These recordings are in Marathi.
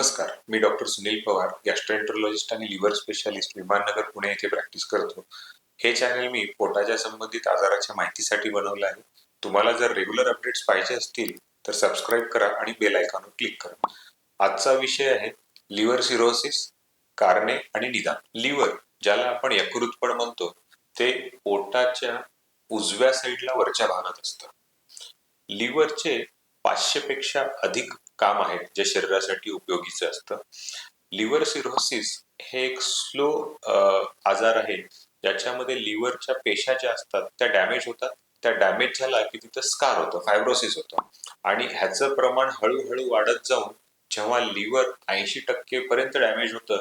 नमस्कार. मी डॉक्टर सुनील पवार गॅस्ट्रोएंट्रोलॉजिस्ट आणि लिव्हर स्पेशालिस्ट विमाननगर पुणे येथे प्रॅक्टिस करतो. हे चॅनल मी पोटाच्या संबंधित आजाराच्या माहितीसाठी बनवलं आहे. तुम्हाला जर रेग्युलर अपडेट्स पाहिजे असतील तर सबस्क्राईब करा आणि बेल आयकॉनवर क्लिक करा. आजचा विषय आहे लिव्हर सिरोसिस कारणे आणि निदान. लिव्हर ज्याला आपण यकृतपण म्हणतो ते पोटाच्या उजव्या साईडला वरच्या भागात असतं. लिव्हरचे पाचशे पेक्षा अधिक काम आहेत जे शरीरासाठी उपयोगीचं असतं. लिव्हर सिरोसिस हे एक स्लो आजार आहे ज्याच्यामध्ये लिव्हरच्या पेशा ज्या असतात त्या डॅमेज होतात. त्या डॅमेज झाला की तिथं स्कार होतं फायब्रोसिस होतं. आणि ह्याचं प्रमाण हळूहळू वाढत जाऊन जेव्हा लिव्हर ऐंशी टक्के पर्यंत डॅमेज होतं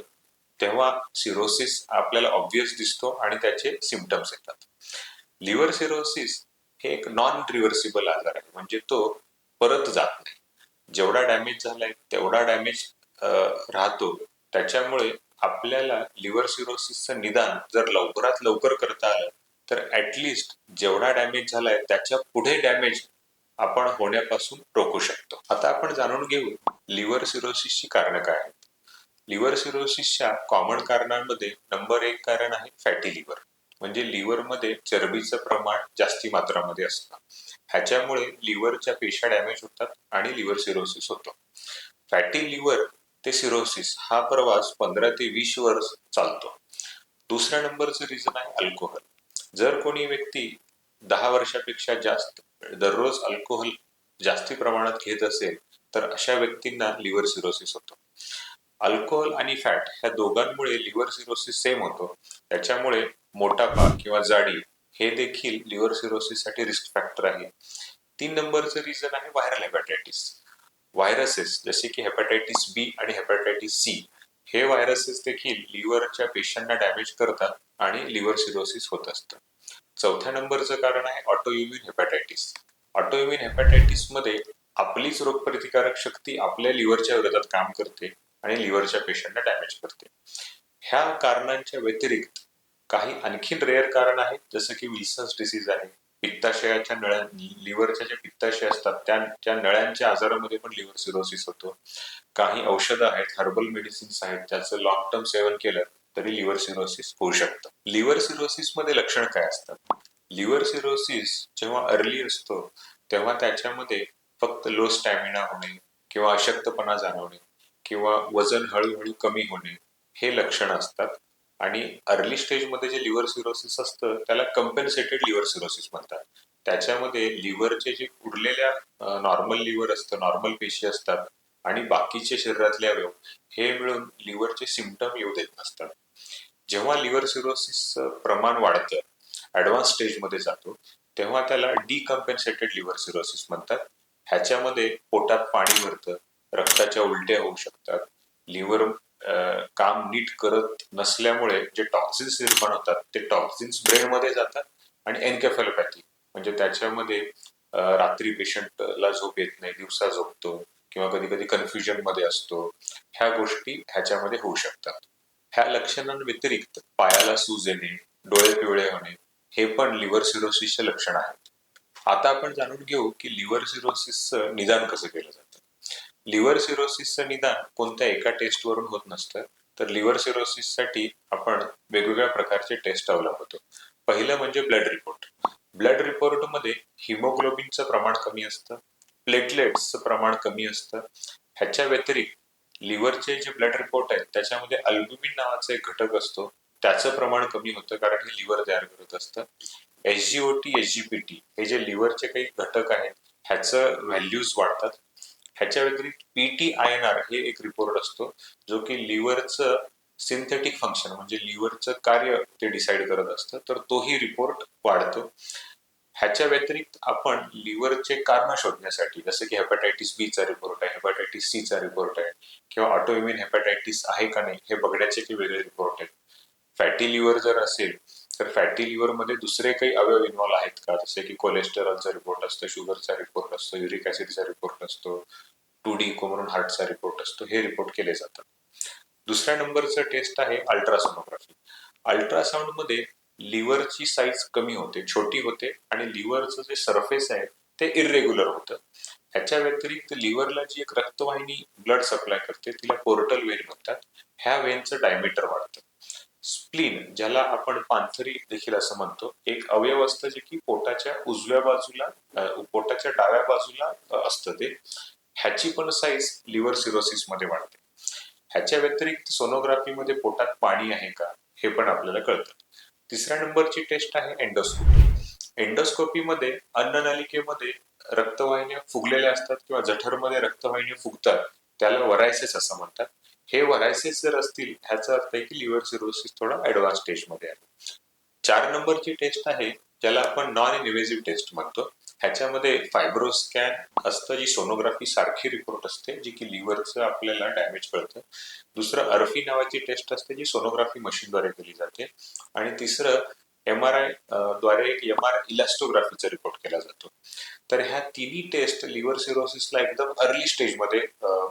तेव्हा सिरोसिस आपल्याला ऑब्विस दिसतो आणि त्याचे सिमटम्स येतात. लिव्हर सिरोसिस हे एक नॉन रिव्हर्सिबल आजार आहे म्हणजे तो परत जात नाही. जेवढा डॅमेज झालाय तेवढा डॅमेज राहतो. त्याच्यामुळे आपल्याला लिव्हर सिरोसिसचं निदान जर लवकरात लवकर करता आलं तर ऍटलिस्ट जेवढा डॅमेज झालाय त्याच्या पुढे डॅमेज आपण होण्यापासून रोखू शकतो. आता आपण जाणून घेऊ लिव्हर सिरोसिसची कारणं काय आहेत? लिव्हर सिरोसिसच्या कॉमन कारणांमध्ये नंबर एक कारण आहे फॅटी लिव्हर म्हणजे लिव्हरमध्ये चरबीचं प्रमाण जास्ती मात्रामध्ये असतं. ह्याच्यामुळे लिव्हरच्या पेशा डॅमेज होतात आणि लिव्हर सिरोसिस होतो. फॅटी लिव्हर ते सिरोसिस हा प्रवास पंधरा ते वीस वर्ष चालतो. दुसऱ्या नंबरचं रिझन आहे अल्कोहोल जर कोणी व्यक्ती दहा वर्षापेक्षा जास्त दररोज अल्कोहोल जास्ती प्रमाणात घेत असेल तर अशा व्यक्तींना लिव्हर सिरोसिस होतो. अल्कोहोल आणि फॅट ह्या दोघांमुळे लिव्हर सिरोसिस सेम होतो. त्याच्यामुळे मोटापा किंवा जाडी हे देखील लिव्हर सिरोसिससाठी रिस्क फॅक्टर आहे. तीन नंबरचं रिझन आहे व्हायरल हेपॅटायटिस व्हायरसेस जसे की हेपॅटायटिस बी आणि हेपॅटायटिस सी हे व्हायरसेस देखील लिव्हरच्या पेशंटना डॅमेज करतात आणि लिव्हर सिरोसिस होत असतं. चौथ्या नंबरचं कारण आहे ऑटोइम्युन हेपॅटायटिस ऑटोइम्युन हेपॅटायटिसमध्ये आपलीच रोगप्रतिकारक शक्ती आपल्या लिव्हरच्या विरोधात काम करते आणि लिव्हरच्या पेशंटना डॅमेज करते. ह्या कारणांच्या व्यतिरिक्त काही आणखीन रेअर कारण आहेत जसं की विल्सन्स डिसीज आहे. पित्ताशयाच्या नळ्यांनी लिव्हरच्या ज्या पित्ताशय असतात त्या त्या नळ्यांच्या आजारामध्ये पण लिव्हर सिरोसिस होतो. काही औषधं आहेत हर्बल मेडिसिन्स आहेत ज्याचं लॉंग टर्म सेवन केलं तरी लिव्हर सिरोसिस होऊ शकतं. लिव्हर सिरोसिसमध्ये लक्षण काय असतात? लिव्हर सिरोसिस जेव्हा अर्ली असतो तेव्हा त्याच्यामध्ये फक्त लो स्टॅमिना होणे किंवा अशक्तपणा जाणवणे किंवा वजन हळूहळू कमी होणे हे लक्षण असतात. आणि अर्ली स्टेजमध्ये जे लिव्हर सिरोसिस असतं त्याला कम्पेन्सेटेड लिव्हर सिरोसिस म्हणतात. त्याच्यामध्ये लिव्हरचे जे उरलेल्या नॉर्मल लिव्हर असतं नॉर्मल पेशी असतात आणि बाकीचे शरीरातले अवयव हे मिळून लिव्हरचे सिमटम येऊ देत नसतात. जेव्हा लिव्हर सिरोसिसचं प्रमाण वाढतं ऍडव्हान्स स्टेजमध्ये जातो तेव्हा त्याला डिकम्पेन्सेटेड लिव्हर सिरोसिस म्हणतात. ह्याच्यामध्ये पोटात पाणी भरतं रक्ताच्या उलट्या होऊ शकतात लिव्हर काम नीट करत नसल्यामुळे जे टॉक्सिन्स निर्माण होतात ते टॉक्सिन्स ब्रेनमध्ये जातात आणि एनकेफॅलोपॅथी म्हणजे त्याच्यामध्ये रात्री पेशंटला झोप येत नाही दिवसा झोपतो किंवा कधी कधी कन्फ्युजनमध्ये असतो. ह्या गोष्टी ह्याच्यामध्ये होऊ शकतात. ह्या लक्षणांव्यतिरिक्त पायाला सूज येणे डोळे पिवळे होणे हे पण लिव्हर सिरोसिसचे लक्षण आहेत. आता आपण जाणून घेऊ की लिव्हर सिरोसिसचं निदान कसं केलं जातं. लिव्हर सिरोसिसचं निदान कोणत्या एका टेस्टवरून होत नसतं. तर लिव्हर सिरोसिससाठी आपण वेगवेगळ्या प्रकारचे टेस्ट अवलंबतो. पहिलं म्हणजे ब्लड रिपोर्ट. ब्लड रिपोर्टमध्ये हिमोग्लोबिनचं प्रमाण कमी असतं. प्लेटलेट्सचं प्रमाण कमी असतं. ह्याच्या व्यतिरिक्त लिव्हरचे जे ब्लड रिपोर्ट आहेत त्याच्यामध्ये अल्ब्युमिन नावाचा एक घटक असतो. त्याचं प्रमाण कमी होतं कारण हे लिव्हर तयार करत असतं. एसजीओटी एसजीपीटी हे जे लिव्हरचे काही घटक आहेत ह्याचं व्हॅल्यूज वाढतात. ह्याच्या व्यतिरिक्त पीटी आय एन आर हे एक रिपोर्ट असतो जो की लिव्हरचं सिंथेटिक फंक्शन म्हणजे लिव्हरचं कार्य ते डिसाईड करत असतं तर तोही रिपोर्ट वाढतो. ह्याच्या व्यतिरिक्त आपण लिव्हरचे कारण शोधण्यासाठी जसं की हेपॅटायटिस बीचा रिपोर्ट आहे हेपॅटायटिस सीचा रिपोर्ट आहे किंवा ऑटोइम्युन हेपॅटायटिस आहे का नाही हे बघण्याचे काही वेगळे रिपोर्ट आहेत. फॅटी लिव्हर जर असेल तर फॅटी लिव्हरमध्ये दुसरे काही अवयव इन्व्हॉल्व आहेत का? जसे की कोलेस्टेरॉलचा रिपोर्ट असतो शुगरचा रिपोर्ट असतो युरिक ऍसिडचा रिपोर्ट असतो टू डी म्हणून हार्टचा रिपोर्ट असतो हे रिपोर्ट केले जातात. दुसऱ्या नंबरचं टेस्ट आहे अल्ट्रासोनोग्राफी अल्ट्रासाऊंडमध्ये लिव्हरची साईज कमी होते छोटी होते आणि लिव्हरचं जे सरफेस आहे ते इरेग्युलर होतं. ह्याच्या व्यतिरिक्त लिव्हरला जी एक रक्तवाहिनी ब्लड सप्लाय करते तिला पोर्टल वेन म्हणतात. ह्या वेनचं डायमीटर वाढतं. स्प्लीन ज्याला आपण पांथरी देखील असं म्हणतो एक अवयव असतं जे की पोटाच्या उजव्या बाजूला पोटाच्या डाव्या बाजूला असतं ते. ह्याची पण साईज लिव्हर सिरोसिसमध्ये वाढते. ह्याच्या व्यतिरिक्त सोनोग्राफीमध्ये पोटात पाणी आहे का हे पण आपल्याला कळतं. तिसऱ्या नंबरची टेस्ट आहे एंडोस्कोपी एंडोस्कोपीमध्ये अन्ननलिकेमध्ये रक्तवाहिन्या फुगलेल्या असतात किंवा जठरमध्ये रक्तवाहिन्या फुगतात त्याला वरायसेस असं म्हणतात. हे व्हरायसेस जर असतील ह्याचा अर्थ आहे की लिव्हर सिरोसिस थोडा ऍडव्हान्स स्टेजमध्ये आहे. चार नंबरची टेस्ट आहे ज्याला आपण नॉन इन्व्हेझिव्ह टेस्ट म्हणतो. ह्याच्यामध्ये फायब्रो स्कॅन असतं जी सोनोग्राफी सारखी रिपोर्ट असते जी की लिव्हरचं आपल्याला डॅमेज कळतं दुसरं अर्फी नावाची टेस्ट असते जी सोनोग्राफी मशीनद्वारे केली जाते. आणि तिसरं एम आर आयद्वारे एक एम आर इलास्टोग्राफीचा रिपोर्ट केला जातो. तर ह्या तिन्ही टेस्ट लिव्हर सिरोसिसला एकदम अर्ली स्टेजमध्ये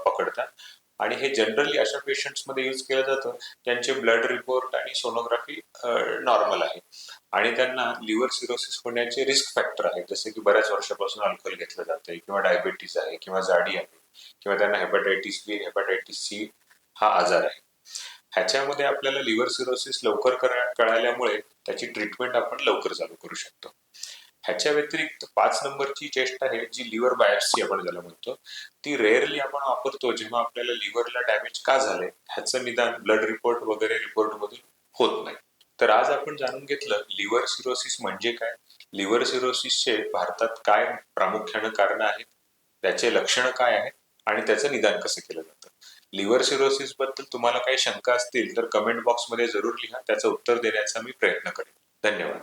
पकडतात. आणि हे जनरली अशा पेशंट्समध्ये यूज केलं जातं ज्यांचे ब्लड रिपोर्ट आणि सोनोग्राफी नॉर्मल आहे. आणि त्यांना लिव्हर सिरोसिस होण्याचे रिस्क फॅक्टर आहेत. जसे की बऱ्याच वर्षापासून अल्कोहोल घेतलं जातंय किंवा डायबिटीज आहे किंवा जाडी आहे किंवा त्यांना हेपॅटायटिस बी हेपॅटायटिस सी हा आजार आहे. ह्याच्यामध्ये आपल्याला लिव्हर सिरोसिस लवकर कळाल्यामुळे त्याची ट्रीटमेंट आपण लवकर चालू करू शकतो. ह्याच्या व्यतिरिक्त पाच नंबरची टेस्ट आहे जी लिव्हर बायोप्सी आपण ज्याला म्हणतो. ती रेअरली आपण वापरतो जेव्हा आपल्याला लिव्हरला डॅमेज का झाले ह्याचं निदान ब्लड रिपोर्ट वगैरे रिपोर्ट मधून होत नाही. तर आज आपण जाणून घेतलं लिव्हर सिरोसिस म्हणजे काय? लिव्हर सिरोसिसचे भारतात काय प्रामुख्यानं कारण आहेत? त्याचे लक्षणं काय आहेत? आणि त्याचं निदान कसं केलं जातं? लिव्हर सिरोसिसबद्दल तुम्हाला काही शंका असतील तर कमेंट बॉक्समध्ये जरूर लिहा. त्याचं उत्तर देण्याचा मी प्रयत्न करेन. धन्यवाद.